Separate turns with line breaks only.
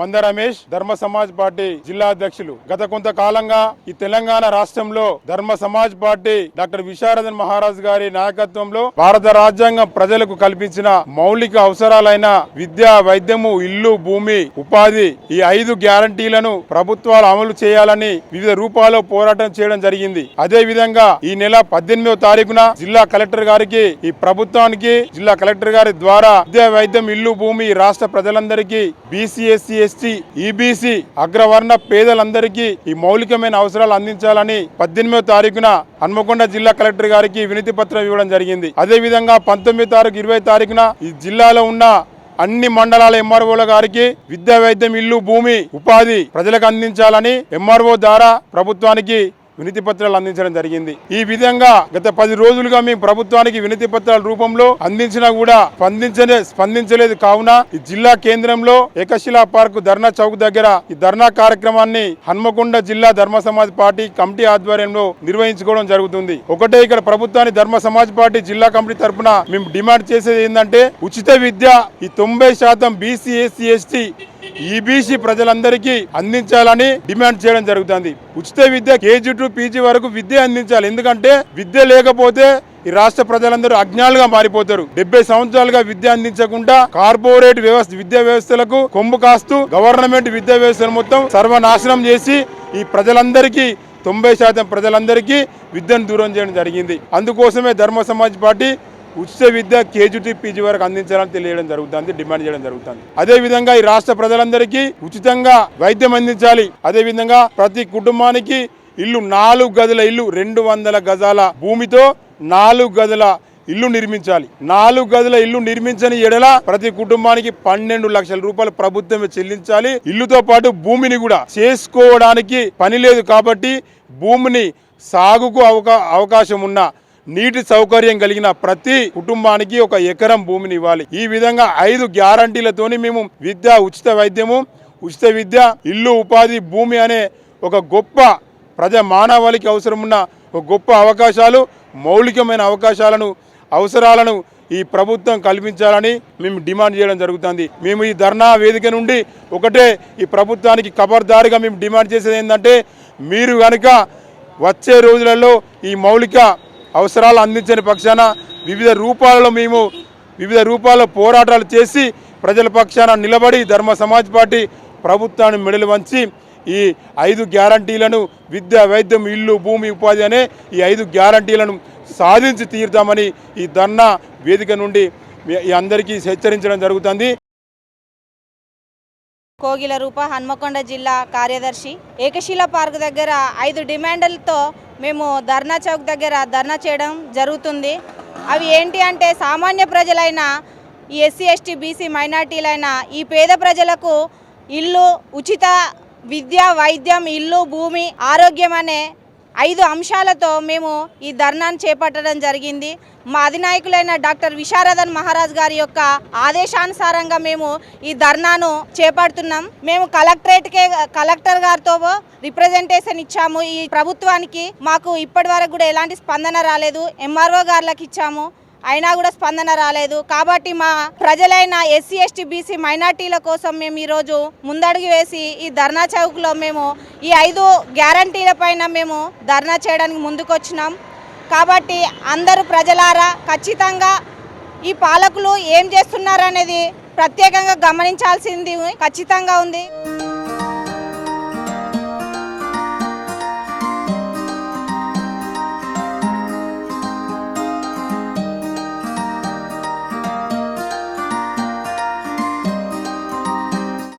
మంద రమేష్ ధర్మ సమాజ్ పార్టీ జిల్లా అధ్యక్షులు. గత కొంతకాలంగా ఈ తెలంగాణ రాష్ట్రంలో ధర్మ సమాజ్ పార్టీ డాక్టర్ విశారదన్ మహారాజ్ గారి నాయకత్వంలో భారత రాజ్యాంగం ప్రజలకు కల్పించిన మౌలిక అవసరాలైన విద్య వైద్యము ఇల్లు భూమి ఉపాధి ఈ ఐదు గ్యారంటీలను ప్రభుత్వాలు అమలు చేయాలని వివిధ రూపాల్లో పోరాటం చేయడం జరిగింది. అదే విధంగా ఈ నెల పద్దెనిమిదవ తారీఖున జిల్లా కలెక్టర్ గారికి ఈ ప్రభుత్వానికి జిల్లా కలెక్టర్ గారి ద్వారా విద్య వైద్యం ఇల్లు భూమి రాష్ట్ర ప్రజలందరికీ బీసీఎస్సీ ఎస్టీ ఈబీసీ అగ్రవర్ణ పేదలందరికీ ఈ మౌలికమైన అవసరాలు అందించాలని పద్దెనిమిదో తారీఖున హన్మకొండ జిల్లా కలెక్టర్ గారికి వినతి పత్రం ఇవ్వడం జరిగింది. అదే విధంగా పంతొమ్మిది తారీఖు ఇరవై తారీఖున ఈ జిల్లాలో ఉన్న అన్ని మండలాల ఎంఆర్ఓల గారికి విద్యా వైద్యం ఇల్లు భూమి ఉపాధి ప్రజలకు అందించాలని ఎంఆర్ఓ ద్వారా ప్రభుత్వానికి వినతి పత్రాలు అందించడం జరిగింది. ఈ విధంగా గత పది రోజులుగా మేము ప్రభుత్వానికి వినతి పత్రాల రూపంలో అందించినా కూడా స్పందించలే స్పందించలేదు. కావున ఈ జిల్లా కేంద్రంలో ఏకశిలా పార్క్ ధర్నా చౌక్ దగ్గర ఈ ధర్నా కార్యక్రమాన్ని హన్మకొండ జిల్లా ధర్మ సమాజ్ పార్టీ కమిటీ ఆధ్వర్యంలో నిర్వహించుకోవడం జరుగుతుంది. ఒకటే ఇక్కడ ప్రభుత్వాన్ని ధర్మ సమాజ్ పార్టీ జిల్లా కమిటీ తరఫున మేము డిమాండ్ చేసేది ఏంటంటే ఉచిత విద్య ఈ తొంభై శాతం బీసీ ఎస్సీ ఎస్టీ ఈబీసీ ప్రజలందరికీ అందించాలని డిమాండ్ చేయడం జరుగుతుంది. ఉచిత విద్య కేజీ టు పీజీ వరకు విద్య అందించాలి. ఎందుకంటే విద్య లేకపోతే ఈ రాష్ట్ర ప్రజలందరూ అజ్ఞానులుగా మారిపోతారు. డెబ్బై సంవత్సరాలుగా విద్య అందించకుండా కార్పొరేట్ వ్యవస్థ విద్యా వ్యవస్థలకు కొమ్ము కాస్తూ గవర్నమెంట్ విద్యా వ్యవస్థను మొత్తం సర్వనాశనం చేసి ఈ ప్రజలందరికీ తొంభై శాతం ప్రజలందరికీ విద్యను దూరం చేయడం జరిగింది. అందుకోసమే ధర్మ సమాజ్ పార్టీ ఉచిత విద్య కేజీటీ పీజీ వరకు అందించాలని తెలియడం జరుగుతుంది డిమాండ్ చేయడం జరుగుతుంది. అదే విధంగా ఈ రాష్ట్ర ప్రజలందరికీ ఉచితంగా వైద్యం అందించాలి. అదే విధంగా ప్రతి కుటుంబానికి ఇల్లు నాలుగు గదుల ఇల్లు రెండు వందల గజాల భూమితో నాలుగు గదుల ఇల్లు నిర్మించాలి. నాలుగు గదుల ఇల్లు నిర్మించని ఎడల ప్రతి కుటుంబానికి పన్నెండు లక్షల రూపాయలు ప్రభుత్వమే చెల్లించాలి. ఇల్లుతో పాటు భూమిని కూడా చేసుకోవడానికి పని లేదు కాబట్టి భూమిని సాగుకు అవకా అవకాశం ఉన్న నీటి సౌకర్యం కలిగిన ప్రతి కుటుంబానికి ఒక ఎకరం భూమిని ఇవ్వాలి. ఈ విధంగా ఐదు గ్యారంటీలతోని మేము విద్య ఉచిత వైద్యము ఉచిత విద్య ఇల్లు ఉపాధి భూమి అనే ఒక గొప్ప ప్రజా మానవాళికి అవసరమున్న ఒక గొప్ప అవకాశాలు మౌలికమైన అవకాశాలను అవసరాలను ఈ ప్రభుత్వం కల్పించాలని మేము డిమాండ్ చేయడం జరుగుతుంది. మేము ఈ ధర్నా వేదిక నుండి ఒకటే ఈ ప్రభుత్వానికి కబర్దారిగా మేము డిమాండ్ చేసేది ఏంటంటే మీరు కనుక వచ్చే రోజులలో ఈ మౌలిక అవసరాలు అందించని పక్షాన వివిధ రూపాలలో మేము వివిధ రూపాల్లో పోరాటాలు చేసి ప్రజల పక్షాన నిలబడి ధర్మ సమాజ్ పార్టీ ప్రభుత్వాన్ని మెడలు వంచి ఈ ఐదు గ్యారంటీలను విద్య వైద్యం ఇల్లు భూమి ఉపాధి అనే ఈ ఐదు గ్యారంటీలను సాధించి తీరుతామని ఈ ధర్నా వేదిక నుండి ఈ అందరికీ హెచ్చరించడం జరుగుతుంది.
కోగిల రూప హన్మకొండ జిల్లా కార్యదర్శి ఏకశిల పార్క్ దగ్గర ఐదు డిమాండ్లతో మేము ధర్నా చౌక్ దగ్గర ధర్నా చేయడం జరుగుతుంది. అవి ఏంటి అంటే సామాన్య ప్రజలైన ఈ ఎస్సీ ఎస్టీ బీసీ మైనార్టీలైన ఈ పేద ప్రజలకు ఇల్లు ఉచిత విద్య వైద్యం ఇల్లు భూమి ఆరోగ్యం అనే ఐదు అంశాలతో మేము ఈ ధర్నాను చేపట్టడం జరిగింది. మా అధినాయకులైన డాక్టర్ విశారదన్ మహారాజ్ గారి యొక్క ఆదేశానుసారంగా మేము ఈ ధర్నాను చేపడుతున్నాం. మేము కలెక్టరేట్కే కలెక్టర్ గారితో రిప్రజెంటేషన్ ఇచ్చాము. ఈ ప్రభుత్వానికి మాకు ఇప్పటి వరకు కూడా ఎలాంటి స్పందన రాలేదు. ఎంఆర్ఓ గారులకు ఇచ్చాము అయినా కూడా స్పందన రాలేదు. కాబట్టి మా ప్రజలైన ఎస్సీ ఎస్టీ బీసీ మైనార్టీల కోసం మేము ఈరోజు ముందడుగు వేసి ఈ ధర్నా చౌక్లో మేము ఈ ఐదు గ్యారంటీల పైన మేము ధర్నా చేయడానికి ముందుకొచ్చినాం. కాబట్టి అందరూ ప్రజలారా ఖచ్చితంగా ఈ పాలకులు ఏం చేస్తున్నారనేది ప్రత్యేకంగా గమనించాల్సింది ఖచ్చితంగా ఉంది.